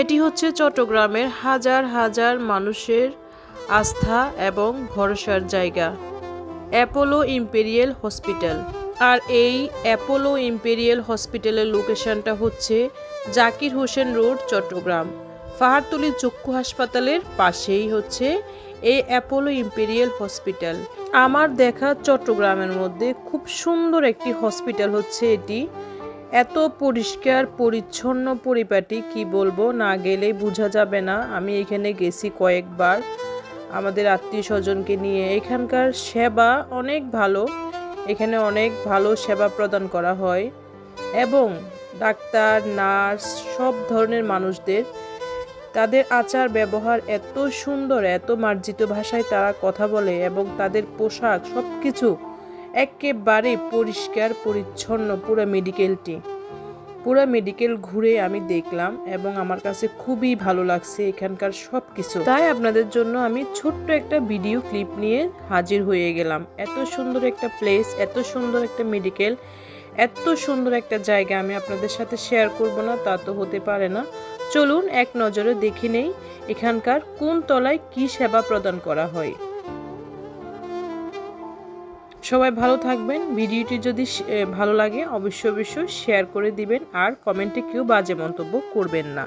এটি হচ্ছে চট্টগ্রামের হাজার হাজার মানুষের আস্থা এবং ভরসার জায়গা, অ্যাপোলো ইম্পেরিয়াল হসপিটাল। আর এই অ্যাপোলো ইম্পেরিয়াল হসপিটালের লোকেশনটা হচ্ছে জাকির হোসেন রোড, চট্টগ্রাম। পাহাড়তলি চক্ষু হাসপাতালের পাশেই হচ্ছে এই অ্যাপোলো ইম্পেরিয়াল হসপিটাল। আমার দেখা চট্টগ্রামের মধ্যে খুব সুন্দর একটি হসপিটাল হচ্ছে এটি। এত পরিষ্কার, পরিচ্ছন্ন, পরিপাটি, কি বলব? না গেলে বোঝা যাবে না। আমি এখানে গেছি কয়েকবার। আমাদের আত্মীয় স্বজনকে নিয়ে। এখানকার সেবা অনেক ভালো। এখানে অনেক ভালো সেবা প্রদান করা হয়। এবং ডাক্তার, নার্স, সব ধরনের মানুষদের, তাদের আচার ব্যবহার এত সুন্দর, এত মার্জিত ভাষায় তারা কথা বলে এবং তাদের পোশাক সব কিছু একেবারে পরিষ্কার, পরিচ্ছন্ন পুরো মেডিকেলটি পুরো মেডিকেল ঘুরে আমি দেখলাম এবং আমার কাছে খুবই ভালো লাগছে এখানকার সব কিছু তাই আপনাদের জন্য আমি ছোট্ট একটা ভিডিও ক্লিপ নিয়ে হাজির হয়ে গেলাম। এত সুন্দর একটা প্লেস এত সুন্দর একটা মেডিকেল এত সুন্দর একটা জায়গা আমি আপনাদের সাথে শেয়ার করব না, তা তো হতে পারে না। চলুন এক নজরে দেখে নেই এখানকার কোন তলায় কি সেবা প্রদান করা হয়। সবাই ভালো থাকবেন। ভিডিওটি যদি ভালো লাগে, অবশ্যই অবশ্যই শেয়ার করে দিবেন। আর কমেন্টে কেউ বাজে মন্তব্য করবেন না।